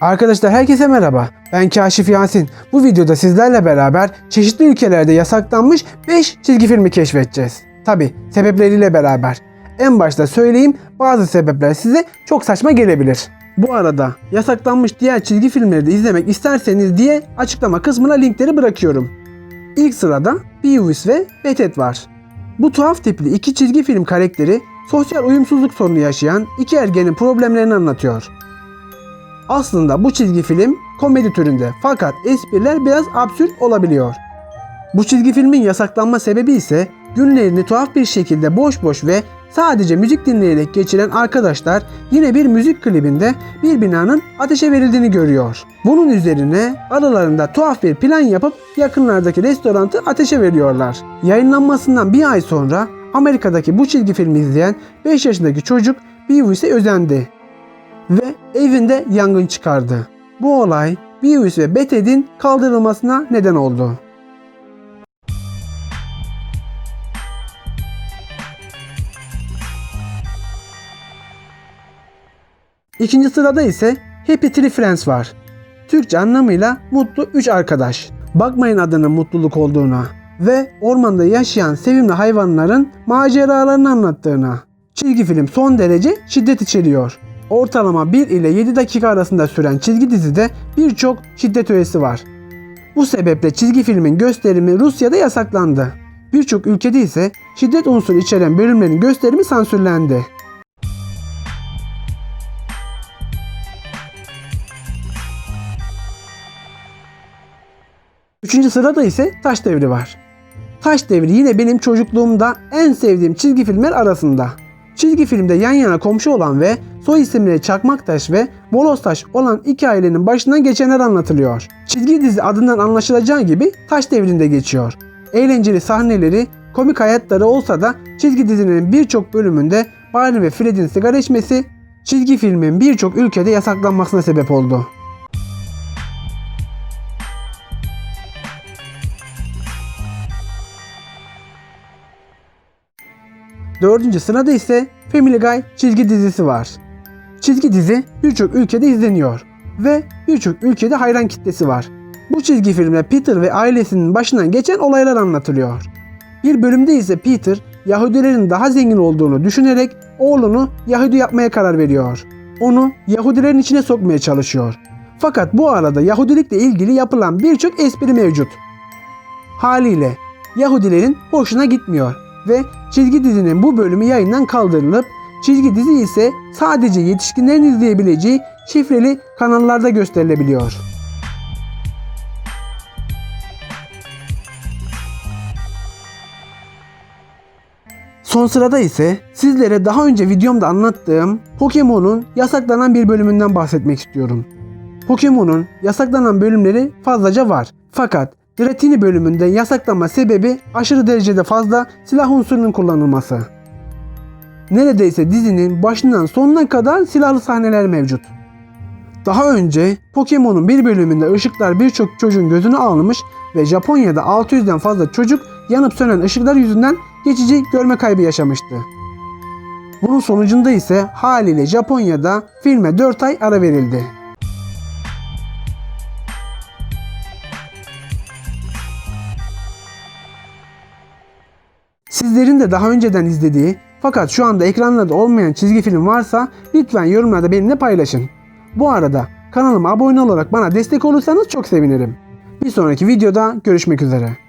Arkadaşlar herkese merhaba. Ben Kaşif Yasin. Bu videoda sizlerle beraber çeşitli ülkelerde yasaklanmış 5 çizgi filmi keşfedeceğiz. Tabi sebepleriyle beraber. En başta söyleyeyim bazı sebepler size çok saçma gelebilir. Bu arada yasaklanmış diğer çizgi filmleri de izlemek isterseniz diye açıklama kısmına linkleri bırakıyorum. İlk sırada Beavis ve Betet var. Bu tuhaf tipli iki çizgi film karakteri sosyal uyumsuzluk sorunu yaşayan iki ergenin problemlerini anlatıyor. Aslında bu çizgi film komedi türünde fakat espriler biraz absürt olabiliyor. Bu çizgi filmin yasaklanma sebebi ise günlerini tuhaf bir şekilde boş boş ve sadece müzik dinleyerek geçiren arkadaşlar yine bir müzik klibinde bir binanın ateşe verildiğini görüyor. Bunun üzerine aralarında tuhaf bir plan yapıp yakınlardaki restoranı ateşe veriyorlar. Yayınlanmasından bir ay sonra Amerika'daki bu çizgi filmi izleyen 5 yaşındaki çocuk Beavis'e özendi ve evinde yangın çıkardı. Bu olay Beavis ve Beted'in kaldırılmasına neden oldu. İkinci sırada ise Happy Tree Friends var. Türkçe anlamıyla mutlu 3 arkadaş. Bakmayın adının mutluluk olduğuna ve ormanda yaşayan sevimli hayvanların maceralarını anlattığına. Çizgi film son derece şiddet içeriyor. Ortalama 1 ile 7 dakika arasında süren çizgi dizide birçok şiddet öğesi var. Bu sebeple çizgi filmin gösterimi Rusya'da yasaklandı. Birçok ülkede ise şiddet unsuru içeren bölümlerin gösterimi sansürlendi. Üçüncü sırada ise Taş Devri var. Taş Devri yine benim çocukluğumda en sevdiğim çizgi filmler arasında. Çizgi filmde yan yana komşu olan ve soy isimleri Çakmaktaş ve Moloztaş olan iki ailenin başından geçenler anlatılıyor. Çizgi dizi adından anlaşılacağı gibi Taş Devri'nde geçiyor. Eğlenceli sahneleri, komik hayatları olsa da çizgi dizinin birçok bölümünde Barney ve Fred'in sigara içmesi çizgi filmin birçok ülkede yasaklanmasına sebep oldu. Dördüncü sırada ise Family Guy çizgi dizisi var. Çizgi dizi birçok ülkede izleniyor ve birçok ülkede hayran kitlesi var. Bu çizgi filmde Peter ve ailesinin başından geçen olaylar anlatılıyor. Bir bölümde ise Peter Yahudilerin daha zengin olduğunu düşünerek oğlunu Yahudi yapmaya karar veriyor. Onu Yahudilerin içine sokmaya çalışıyor. Fakat bu arada Yahudilikle ilgili yapılan birçok espri mevcut. Haliyle Yahudilerin hoşuna gitmiyor ve çizgi dizinin bu bölümü yayından kaldırılıp çizgi dizi ise sadece yetişkinlerin izleyebileceği şifreli kanallarda gösterilebiliyor. Son sırada ise sizlere daha önce videomda anlattığım Pokemon'un yasaklanan bir bölümünden bahsetmek istiyorum. Pokemon'un yasaklanan bölümleri fazlaca var. Fakat Dratini bölümünde yasaklanma sebebi aşırı derecede fazla silah unsurunun kullanılması. Neredeyse dizinin başından sonuna kadar silahlı sahneler mevcut. Daha önce Pokemon'un bir bölümünde ışıklar birçok çocuğun gözünü almış ve Japonya'da 600'den fazla çocuk yanıp sönen ışıklar yüzünden geçici görme kaybı yaşamıştı. Bunun sonucunda ise haliyle Japonya'da filme 4 ay ara verildi. Sizlerin de daha önceden izlediği fakat şu anda ekranlarda olmayan çizgi film varsa lütfen yorumlarda benimle paylaşın. Bu arada kanalıma abone olarak bana destek olursanız çok sevinirim. Bir sonraki videoda görüşmek üzere.